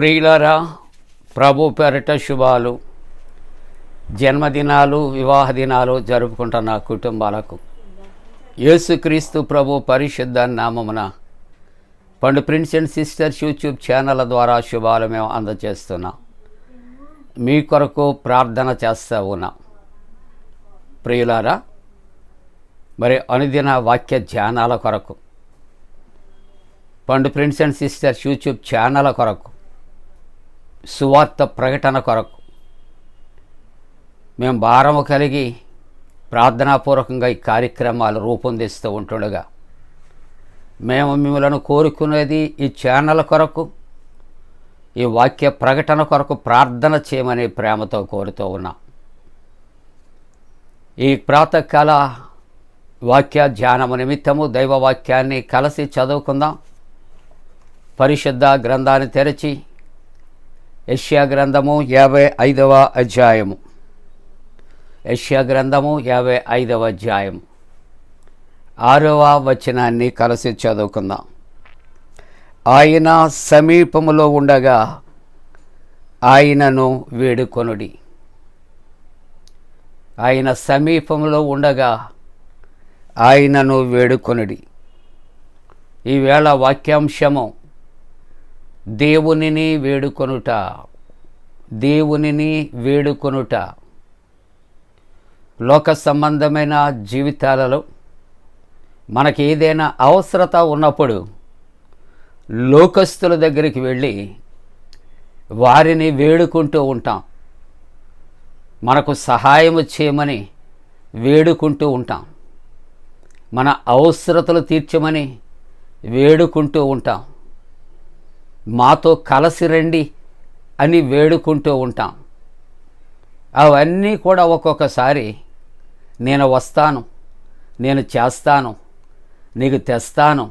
ప్రియులారా ప్రభు పెరట శుభాలు. జన్మదినాలు వివాహ దినాలు జరుపుకుంటున్న కుటుంబాలకు. యేసుక్రీస్తు ప్రభు పరిశుద్ధ నామమున Pandu Prince and Sisters YouTube channel ద్వారా శుభాలు మేము అందజేస్తున్నాం. మీ కొరకు ప్రార్థన చేస్తూ ఉన్నాం. ప్రియులారా మరి అనుదిన వాక్య ధ్యానాల కొరకు Pandu Prince and Sisters YouTube channel కొరకు సువార్త ప్రకటన కొరకు మేము భారము కలిగి ప్రార్థనాపూర్వకంగా ఈ కార్యక్రమాలు రూపొందిస్తూ ఉంటుండగా మేము మిమ్మలను కోరుకునేది ఈ ఛానల్ కొరకు ఈ వాక్య ప్రకటన కొరకు ప్రార్థన చేయమని ప్రేమతో కోరుతూ ఉన్నాం. ఈ ప్రాతకాల వాక్య ధ్యానము నిమిత్తము దైవ వాక్యాన్ని కలిసి చదువుకుందాం. పరిశుద్ధ గ్రంథాన్ని తెరచి యష్యా గ్రంథము యాభై ఐదవ అధ్యాయము. యష్యా గ్రంథము యాభై ఐదవ అధ్యాయము. ఆరవ వచనాన్ని కలిసి చదువుకుందాం. ఆయన సమీపములో ఉండగా ఆయనను వేడుకొనుడి. ఆయన సమీపంలో ఉండగా ఆయనను వేడుకొనుడి. ఈవేళ వాక్యాంశము దేవునిని వేడుకొనుట. దేవునిని వేడుకొనుట. లోక సంబంధమైన జీవితాలలో మనకి ఏదైనా అవసరత ఉన్నప్పుడు లోకస్తుల దగ్గరికి వెళ్ళి వారిని వేడుకుంటూ ఉంటాం. మనకు సహాయము చేయమని వేడుకుంటూ ఉంటాం. మన అవసరతలు తీర్చమని వేడుకుంటూ ఉంటాం. మాతో కలసి రండి అని వేడుకుంటూ ఉంటాం. అవన్నీ కూడా ఒక్కొక్కసారి నేను వస్తాను నేను చేస్తాను నీకు తెస్తాను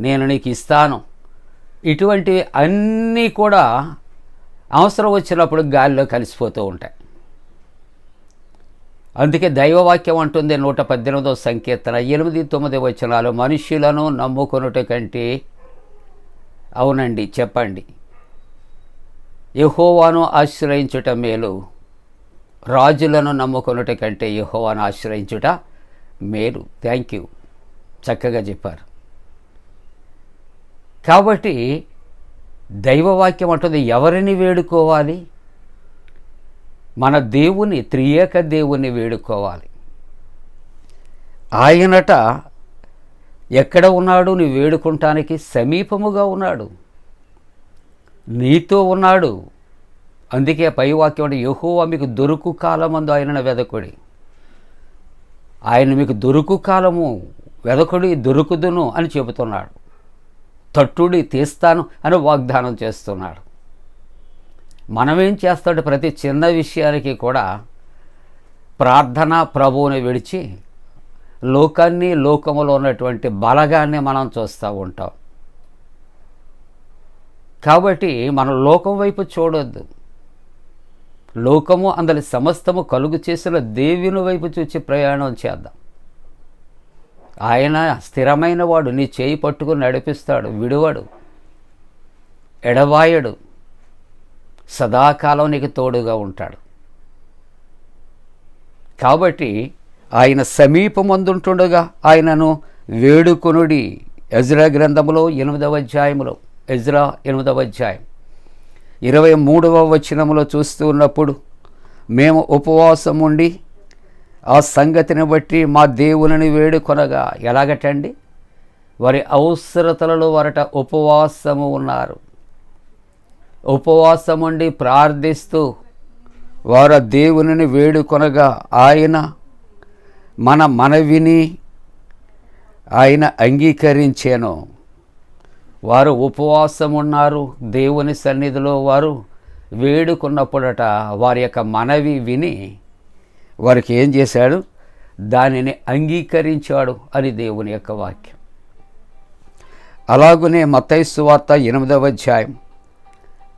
నేను నీకు ఇస్తాను. ఇటువంటివి అన్నీ కూడా అవసరం వచ్చినప్పుడు గాలిలో కలిసిపోతూ ఉంటాయి. అందుకే దైవవాక్యం అంటుంది నూట పద్దెనిమిదో సంకీర్తన ఎనిమిది తొమ్మిది వచనాలు మనుష్యులను నమ్ముకొనుట కంటే అవునండి చెప్పండి. యహోవాను ఆశ్రయించుట మేలు రాజులను నమ్ముకొనుట కంటే యహోవాను ఆశ్రయించుట మేలు. థ్యాంక్ యూ చక్కగా చెప్పారు. కాబట్టి దైవవాక్యం అంటుంది ఎవరిని వేడుకోవాలి? మన దేవుని త్రియేక దేవుని వేడుకోవాలి. ఆయనట ఎక్కడ ఉన్నాడు? నీ వేడుకుంటానికి సమీపముగా ఉన్నాడు. నీతో ఉన్నాడు. అందుకే పైవాక్యం అంటే యహోవా మీకు దొరుకు కాలమందు ఆయన వెదకుడి. ఆయన మీకు దొరుకు కాలము వెదకుడి దొరుకుదును అని చెబుతున్నాడు. తట్టుడి తీస్తాను అని వాగ్దానం చేస్తున్నాడు. మనమేం చేస్తాడు? ప్రతి చిన్న విషయానికి కూడా ప్రార్థన ప్రభువుని విడిచి లోకాన్ని లోకములో ఉన్నటువంటి బలగాన్ని మనం చూస్తూ ఉంటాం. కాబట్టి మనం లోకం వైపు చూడొద్దు. లోకము అందరి సమస్తము కలుగు చేసిన దేవుని వైపు చూచి ప్రయాణం చేద్దాం. ఆయన స్థిరమైన వాడు నీ చేయి పట్టుకుని నడిపిస్తాడు విడువడు ఎడవాయడు సదాకాలం నీకు తోడుగా ఉంటాడు. కాబట్టి ఆయన సమీపమందుంటుండగా ఆయనను వేడుకొనుడి. ఎజ్రా గ్రంథములో ఎనిమిదవ అధ్యాయములో. ఎజ్రా ఎనిమిదవ అధ్యాయం. ఇరవై మూడవ వచనములో చూస్తూ ఉన్నప్పుడు మేము ఉపవాసం ఉండి ఆ సంగతిని బట్టి మా దేవుని వేడుకొనగా ఎలాగటండి? వారి అవసరతలలో వరట ఉపవాసము ఉన్నారు. ఉపవాసం ఉండి ప్రార్థిస్తూ వారు దేవునిని వేడుకొనగా ఆయన మన మనవిని ఆయన అంగీకరించాను. వారు ఉపవాసం ఉన్నారు దేవుని సన్నిధిలో వారు వేడుకున్నప్పుడట వారి యొక్క మనవి విని వారికి ఏం చేశాడు? దానిని అంగీకరించాడు అని దేవుని యొక్క వాక్యం. అలాగునే మత్తైసు వార్త ఎనిమిదవ అధ్యాయం.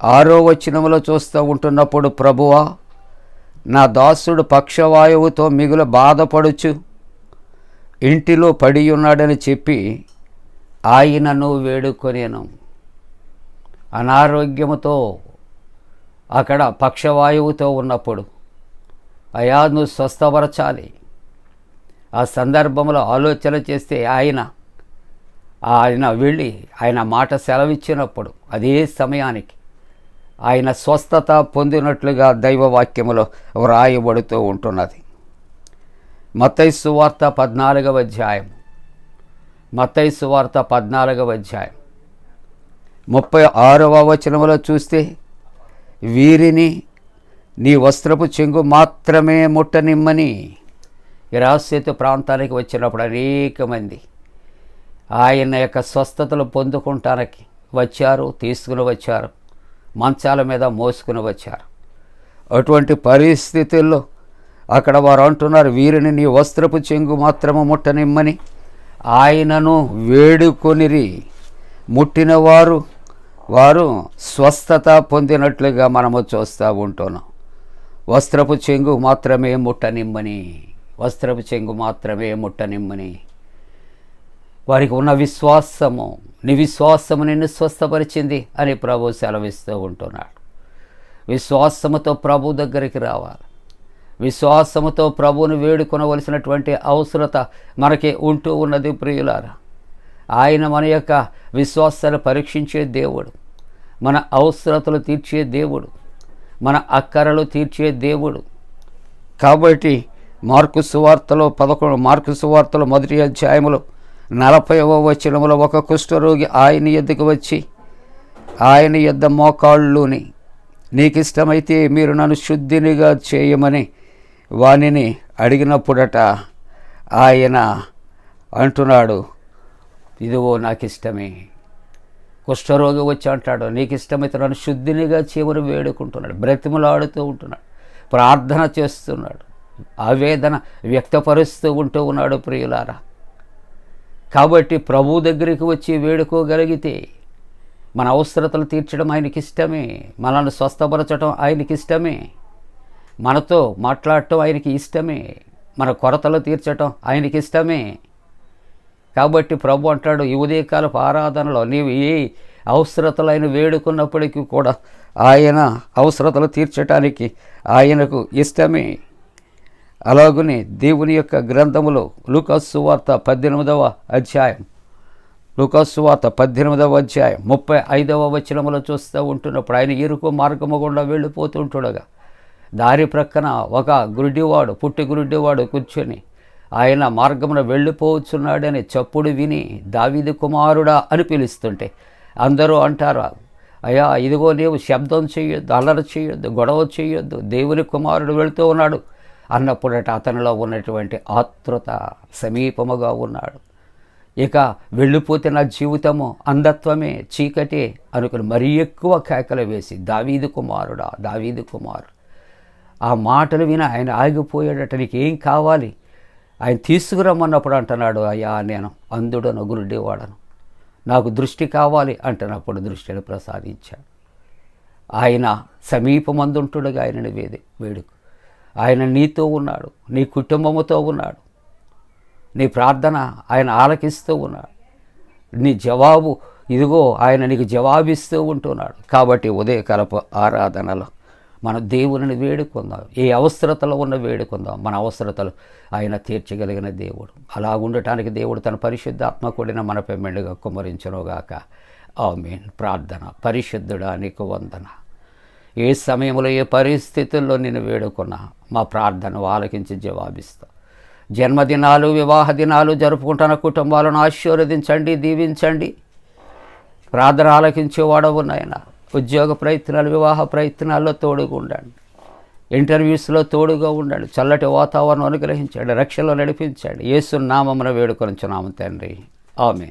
ఆరో వచనంలో చూస్తూ ఉంటున్నప్పుడు ప్రభువా నా దాసుడు పక్షవాయువుతో మిగులు బాధపడుచు ఇంటిలో పడి ఉన్నాడని చెప్పి ఆయనను వేడుకొనేను. అనారోగ్యముతో అక్కడ పక్షవాయువుతో ఉన్నప్పుడు అయా నువ్వు స్వస్థపరచాలి. ఆ సందర్భంలో ఆలోచన చేస్తే ఆయన ఆయన వెళ్ళి ఆయన మాట సెలవిచ్చినప్పుడు అదే సమయానికి ఆయన స్వస్థత పొందినట్లుగా దైవవాక్యములో వ్రాయబడుతూ ఉంటున్నది. మత్తైసు వార్త పద్నాలుగవ అధ్యాయం మత్తైసు వార్త పద్నాలుగవ అధ్యాయం. ముప్పై ఆరవ వచనములో చూస్తే వీరిని నీ వస్త్రపు చెంగు మాత్రమే ముట్టనిమ్మని ఇరాస్యత ప్రాంతానికి వచ్చినప్పుడు అనేక మంది ఆయన యొక్క స్వస్థతలు పొందుకుంటానికి వచ్చారు తీసుకుని వచ్చారు. మంచాల మీద మోసుకుని వచ్చారు. అటువంటి పరిస్థితుల్లో అక్కడ వారు అంటున్నారు వీరిని నీ వస్త్రపు చెంగు మాత్రము ముట్టనిమ్మని. ఆయనను వేడుకొనిరి. ముట్టిన వారు వారు స్వస్థత పొందినట్లుగా మనము చూస్తూ ఉంటున్నాం. వస్త్రపు చెంగు మాత్రమే ముట్టనిమ్మని. వస్త్రపు చెంగు మాత్రమే ముట్టనిమ్మని. వారికి ఉన్న విశ్వాసము నీ విశ్వాసము నిన్ను స్వస్థపరిచింది అని ప్రభు సెలవిస్తూ ఉంటున్నాడు. విశ్వాసముతో ప్రభు దగ్గరికి రావాలి. విశ్వాసముతో ప్రభువును వేడుకొనవలసినటువంటి అవసరత మనకి ఉంటూ ఉన్నది ప్రియులారా. ఆయన మన యొక్క విశ్వాసాలు పరీక్షించే దేవుడు మన అవసరతలు తీర్చే దేవుడు మన అక్కరలు తీర్చే దేవుడు. కాబట్టి మార్కు సువార్తలో పదకొండు మార్కు సువార్తలో మొదటి అధ్యాయములో నలభైవ వచనంలో ఒక కుష్ఠరోగి ఆయన ఎద్దుకు వచ్చి ఆయన యొద్ద మోకాళ్ళుని నీకు ఇష్టమైతే మీరు నన్ను శుద్ధినిగా చేయమని వానిని అడిగినప్పుడట ఆయన అంటున్నాడు ఇదిగో నాకు ఇష్టమే కుష్ఠరోగి వచ్చి అంటాడు నీకు ఇష్టమైతే నన్ను శుద్ధినిగా చివరి వేడుకుంటున్నాడు బ్రతిమలాడుతూ ఉంటున్నాడు ప్రార్థన చేస్తున్నాడు ఆవేదన వ్యక్తపరుస్తూ ఉంటూ ఉన్నాడు ప్రియులారా. కాబట్టి ప్రభు దగ్గరికి వచ్చి వేడుకోగలిగితే మన అవసరతలు తీర్చడం ఆయనకి ఇష్టమే మనల్ని స్వస్థపరచడం ఆయనకి ఇష్టమే మనతో మాట్లాడటం ఆయనకి ఇష్టమే మన కొరతలు తీర్చటం ఆయనకి ఇష్టమే. కాబట్టి ప్రభు అంటాడు ఈ ఉదయకాలపు ఆరాధనలో నీవు ఏ అవసరతలైన వేడుకున్నప్పటికీ కూడా ఆయన అవసరతలు తీర్చటానికి ఆయనకు ఇష్టమే. అలాగనే దేవుని యొక్క గ్రంథములో లూకాసు వార్త పద్దెనిమిదవ అధ్యాయం లూకాసు వార్త పద్దెనిమిదవ అధ్యాయం ముప్పై ఐదవ వచనములో చూస్తూ ఉంటున్నప్పుడు ఆయన ఇరుకు మార్గము గుండా వెళ్ళిపోతుంటుండగా దారి ప్రక్కన ఒక గురుడివాడు పుట్టి గురుడివాడు కూర్చొని ఆయన మార్గమున వెళ్ళిపోవచ్చున్నాడని చప్పుడు విని దావిది కుమారుడా అని పిలుస్తుంటే అందరూ అంటారు అయ్యా ఇదిగో నీవు శబ్దం చేయొద్దు అల్లరి చేయొద్దు గొడవ చేయొద్దు దేవుని కుమారుడు వెళుతూ ఉన్నాడు అన్నప్పుడట అతనిలో ఉన్నటువంటి ఆతృత సమీపముగా ఉన్నాడు. ఇక వెళ్ళిపోతే నా జీవితము అంధత్వమే చీకటే అనుకుని మరీ ఎక్కువ కేకలు వేసి దావీదు కుమారుడా దావీదు కుమారు. ఆ మాటలు విని ఆయన ఆగిపోయాడట నీకు ఏం కావాలి? ఆయన తీసుకురమ్మన్నప్పుడు అంటున్నాడు అయ్యా నేను అంధుడను గురుడివాడను నాకు దృష్టి కావాలి అంటున్నప్పుడు దృష్టిని ప్రసాదించాడు. ఆయన సమీపమందుంటుడుగా ఆయనను వేది వేడుకు ఆయన నీతో ఉన్నాడు నీ కుటుంబముతో ఉన్నాడు నీ ప్రార్థన ఆయన ఆలకిస్తూ ఉన్నాడు. నీ జవాబు ఇదిగో ఆయన నీకు జవాబిస్తూ ఉంటున్నాడు. కాబట్టి ఉదయకాలపు ఆరాధనలో మన దేవుని వేడుకుందాం. ఏ అవసరతలో ఉన్న వేడుకుందాం. మన అవసరతలు ఆయన తీర్చగలిగిన దేవుడు. అలా ఉండటానికి దేవుడు తన పరిశుద్ధాత్మ కూడిన మన పెమ్మెండుగా కుమరించనుగాక ఆమెన్. ప్రార్థన. పరిశుద్ధుడా నీకు వందన. ఏ సమయంలో ఏ పరిస్థితుల్లో నేను వేడుకున్నా మా ప్రార్థన ఆలకించి జవాబిస్తా. జన్మదినాలు వివాహ దినాలు జరుపుకుంటున్న కుటుంబాలను ఆశీర్వదించండి దీవించండి. ప్రార్థన ఆలకించేవాడవు నాయన. ఉద్యోగ ప్రయత్నాలు వివాహ ప్రయత్నాల్లో తోడుగా ఉండండి. ఇంటర్వ్యూస్లో తోడుగా ఉండండి. చల్లటి వాతావరణం అనుగ్రహించండి రక్షలో నడిపించండి. యేసు నామమున వేడుకొనిచున్నాము తండ్రి. ఆమె